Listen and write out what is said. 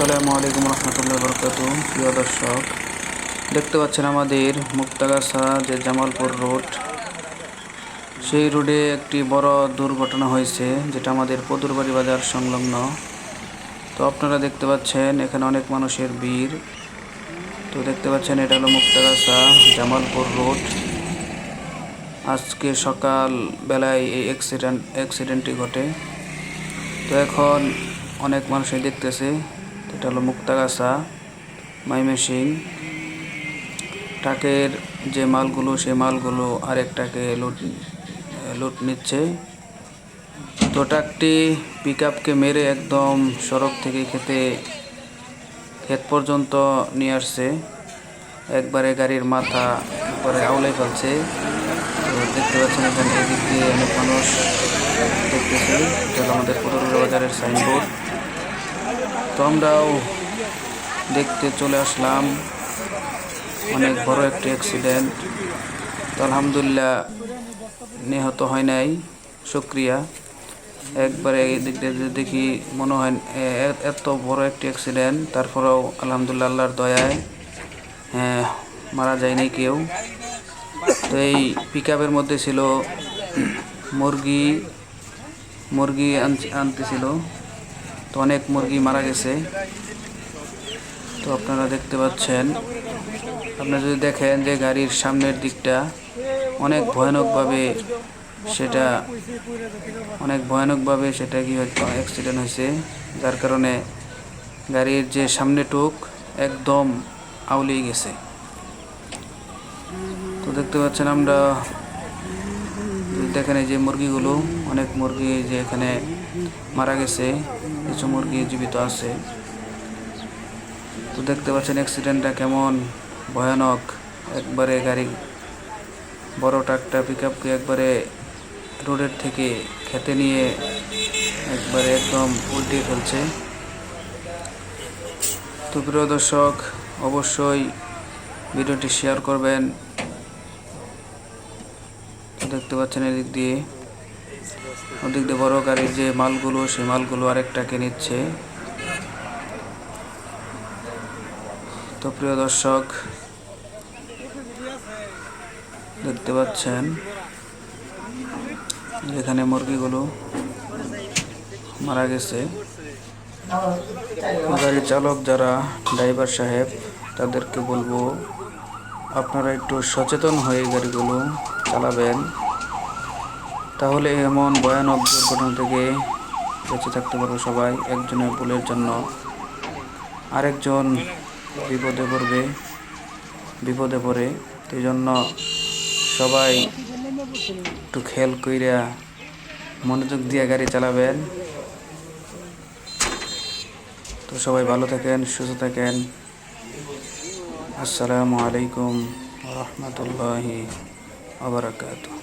আসসালামু আলাইকুম রহমতুল্লাহ বরকাত প্রিয় দর্শক, দেখতে পাচ্ছেন আমাদের মুক্তাগাছা যে জামালপুর রোড। সেই রোডে একটি বড় দুর্ঘটনা হয়েছে, যেটা আমাদের পদুরবাড়ি বাজার সংলগ্ন। তো আপনারা দেখতে পাচ্ছেন, এখানে অনেক মানুষের ভিড়। তো দেখতে পাচ্ছেন, এটা হলো মুক্তাগাছা জামালপুর রোড। আজকে সকাল বেলায় এই অ্যাক্সিডেন্ট অ্যাক্সিডেন্টটি ঘটে। তো এখন অনেক মানুষই দেখতেছে এটা হলো মুক্তাগাছা মাইমেসিং ট্রাকের যে মালগুলো, সে মালগুলো আরেকটাকে লুট লুট নিচ্ছে। তো ট্রাকটি পিক মেরে একদম সড়ক থেকে খেতে, ক্ষেত পর্যন্ত নিয়ে আসছে। একবারে গাড়ির মাথা একবারে আউলাই ফেলছে। দেখতে পাচ্ছেন এখানে এদিক দিয়ে অনেক মানুষ দেখতেছে। আমাদের পটুয়া বাজারের সাইনবোর্ড। তো আমরাও দেখতে চলে আসলাম। অনেক বড় একটি অ্যাক্সিডেন্ট তো আলহামদুলিল্লাহ নিহত হয় নাই শুক্রিয়া একবারে এদিক দেখি মনে হয় এত বড় একটি অ্যাক্সিডেন্ট তারপরেও আলহামদুলিল্লাহ আল্লাহর দয়ায় হ্যাঁ, মারা যায়নি কেউ। তো এই পিক মধ্যে ছিল মুরগি মুরগি আন- আনতেছিল। তো অনেক মুরগি মারা গেছে। তো আপনারা দেখতে পাচ্ছেন আপনারা যদি দেখেন যে গাড়ির সামনের দিকটা অনেক ভয়ানকভাবে সেটা, অনেক ভয়ানকভাবে সেটা কি অ্যাক্সিডেন্ট হয়েছে। যার কারণে গাড়ির যে সামনে টুক একদম আউলিয়ে গেছে। তো দেখতে পাচ্ছেন আমরা দেখেন এই যে মুরগিগুলো, অনেক মুরগি যে এখানে মারা গেছে, কিছু মুরগি জীবিত আছে। তো দেখতে পাচ্ছেন অ্যাক্সিডেন্টটা কেমন ভয়ানক। একবারে গাড়ি, বড় ট্রাকটা পিক আপকে একবারে রোডের থেকে খেতে নিয়ে একবারে একদম উল্টিয়ে ফেলছে। তো প্রিয় দর্শক, অবশ্যই ভিডিওটি শেয়ার করবেন। দেখতে পাচ্ছেন এদিক দিয়ে। ওদিক দিয়ে বড় গাড়ির যে মালগুলো, সেই মালগুলো আরেকটাকে নিচ্ছে। তো প্রিয় দর্শক, দেখতে পাচ্ছেন যেখানে মুরগিগুলো মারা গেছে। গাড়ি চালক যারা ড্রাইভার সাহেব, তাদেরকে বলব, আপনারা একটু সচেতন হয়ে গাড়িগুলো চালাবেন। তাহলে এমন ভয়ানক দুর্ঘটনা থেকে বেঁচে থাকতে পারব সবাই, একজনের ভুলের জন্য। আরেকজন বিপদে পড়বে, বিপদে পড়ে। সেই জন্য সবাই একটু খেয়াল কইরা মনোযোগ দিয়ে গাড়ি চালাবেন। তো সবাই ভালো থাকেন, সুস্থ থাকেন। আসসালামু আলাইকুম রহমতুল্লাহি আবরাকাতুহ